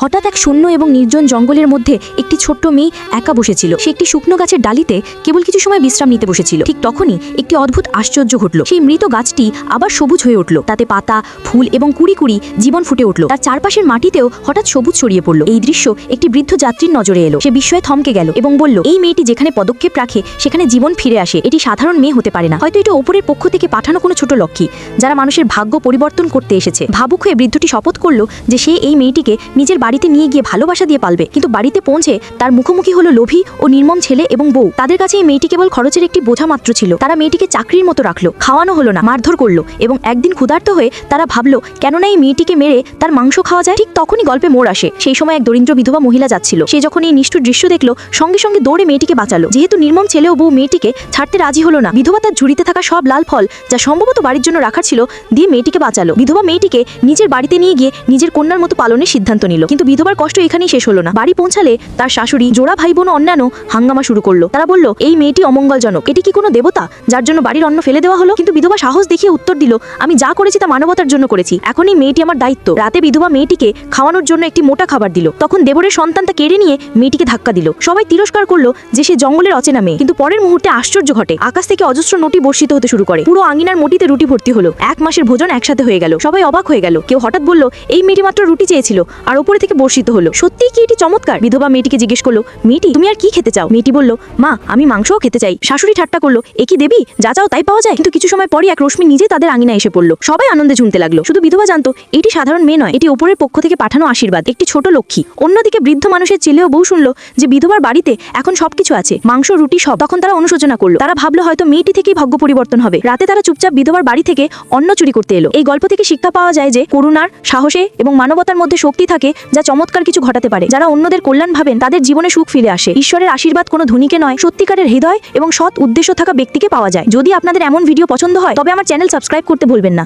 হঠাৎ এক শূন্য এবং নির্জন জঙ্গলের মধ্যে একটি ছোট্ট মেয়ে একা বসেছিল। সে একটি শুকনো গাছের ডালিতে কেবল কিছু সময় বিশ্রাম নিতে বসেছিল। ঠিক তখনই একটি অদ্ভুত আশ্চর্য ঘটল। সেই মৃত গাছটি আবার সবুজ হয়ে উঠল। তাতে পাতা, ফুল এবং কুড়ি কুড়ি জীবন ফুটে উঠল। তার চারপাশের মাটিতেও হঠাৎ সবুজ ছড়িয়ে পড়ল। এই দৃশ্য একটি বৃদ্ধ যাত্রীর নজরে এলো। সে বিস্ময়ে থমকে গেল এবং বলল, এই মেয়েটি যেখানে পদক্ষেপ রাখে, সেখানে জীবন ফিরে আসে। এটি সাধারণ মেয়ে হতে পারে না। হয়তো এটা ওপরের পক্ষ থেকে পাঠানো কোনো ছোট লক্ষ্মী, যারা মানুষের ভাগ্য পরিবর্তন করতে এসেছে। ভাবুক হয়ে বৃদ্ধটি শপথ করল যে সে এই মেয়েটিকে নিজের বাড়িতে নিয়ে গিয়ে ভালোবাসা দিয়ে পালবে। কিন্তু বাড়িতে পৌঁছে তার মুখোমুখি হলো লোভী ও নির্মম ছেলে এবং বউ। তাদের কাছে এই মেয়েটি কেবল খরচের একটি বোঝা মাত্র ছিল। তারা মেয়েটিকে চাকরির মতো রাখল, খাওয়ানো হলো না, মারধর করল এবং একদিন ক্ষুধার্ত হয়ে তারা ভাবলো, কেননা এই মেয়েটিকে মেরে তার মাংস খাওয়া যায়? ঠিক তখনই গল্পে মোড় আসে। সেই সময় এক দরিদ্র বিধবা মহিলা যাচ্ছিল। সে যখন এই নিষ্ঠুর দৃশ্য দেখল, সঙ্গে সঙ্গে দৌড়ে মেয়েটিকে বাঁচালো। যেহেতু নির্মম ছেলে ও বউ মেয়েটিকে ছাড়তে রাজি হলো না, বিধবা তার ঝুড়িতে থাকা সব লাল ফল যা সম্ভবত বাড়ির জন্য রাখার ছিল দিয়ে মেয়েটিকে বাঁচালো। বিধবা মেয়েটিকে নিজের বাড়িতে নিয়ে গিয়ে নিজের কন্যার মতো পালনের সিদ্ধান্ত নিল। কিন্তু বিধবার কষ্ট এখানেই শেষ হলো না। বাড়ি পৌঁছালে তার শাশুড়ি, জোড়া ভাই বোন অন্যান্য হাঙ্গামা শুরু করল। তারা বলল, এই মেয়েটি অমঙ্গলজনক। এটি কি কোনো দেবতা? যার জন্য বাড়ির অন্ন ফেলে দেওয়া হলো? কিন্তু বিধবা সাহস দেখিয়ে উত্তর দিল, আমি যা করেছি তা মানবতার জন্য করেছি। এখন এই মেয়েটি আমার দায়িত্ব। রাতে বিধবা মেয়েটিকে খাওয়ানোর জন্য একটি মোটা খাবার দিল। তখন দেবরের সন্তান তা কেড়ে নিয়ে মেয়েটিকে ধাক্কা দিল। সবাই তিরস্কার করল যে সে জঙ্গলের অচেনা মেয়ে। কিন্তু পরের মুহূর্তে আশ্চর্য ঘটে। আকাশ থেকে অজস্র নটি বর্ষিত হতে শুরু করে। পুরো আঙিনার মটিতে রুটি ভর্তি হলো। এক মাসের ভোজন একসাথে হয়ে গেল। সবাই অবাক হয়ে গেল। কেউ হঠাৎ বলল, এই মেয়েটি মাত্র রুটি চেয়েছিল আর ওপরে থেকে বর্ষিত হলো। সত্যিই কি এটি চমৎকার? বিধবা মেয়েটিকে জিজ্ঞেস করল মেয়েটি তুমি আর কি খেতে চাও? মেয়েটি বলল, মা, আমি মাংসও খেতে চাই। শাশুড়ি ঠাট্টা করল, এ কি দেবী? যা চাও তাই পাওয়া যায়? কিন্তু কিছু সময় পরই এক রশ্মি নিজে তাদের আঙিনা এসে পড়ল। সবাই আনন্দে ঝুমতে লাগল। শুধু বিধবা জানতো, এটি সাধারণ মেয়ে নয়, এটি ওপরের পক্ষ থেকে পাঠানো আশীর্বাদ, একটি ছোট লক্ষ্মী। অন্যদিকে বৃদ্ধ মানুষের ছেলেও বউ শুনলো যে বিধবার বাড়িতে এখন সবকিছু আছে, মাংস, রুটি, সব। তখন তারা অনুশোচনা করল। তারা ভাবলো হয়তো মেয়েটি থেকেই ভাগ্য পরিবর্তন হবে। রাতে তারা চুপচাপ বিধবার বাড়ি থেকে অন্ন চুরি করতে এলো। এই গল্প থেকে শিক্ষা পাওয়া যায় যে করুণার, সাহসে এবং মানবতার মধ্যে শক্তি থাকে যা চমৎকার কিছু ঘটাতে পারে। যারা অন্যদের কল্যাণ ভাবেন তাদের জীবনে সুখ ফিরে আসে। ঈশ্বরের আশীর্বাদ কোনো ধনীকে নয়, সত্যিকারের হৃদয় এবং সৎ উদ্দেশ্য থাকা ব্যক্তিকে পাওয়া যায়। যদি আপনাদের এমন ভিডিও পছন্দ হয়, তবে আমার চ্যানেল সাবস্ক্রাইব করতে ভুলবেন না।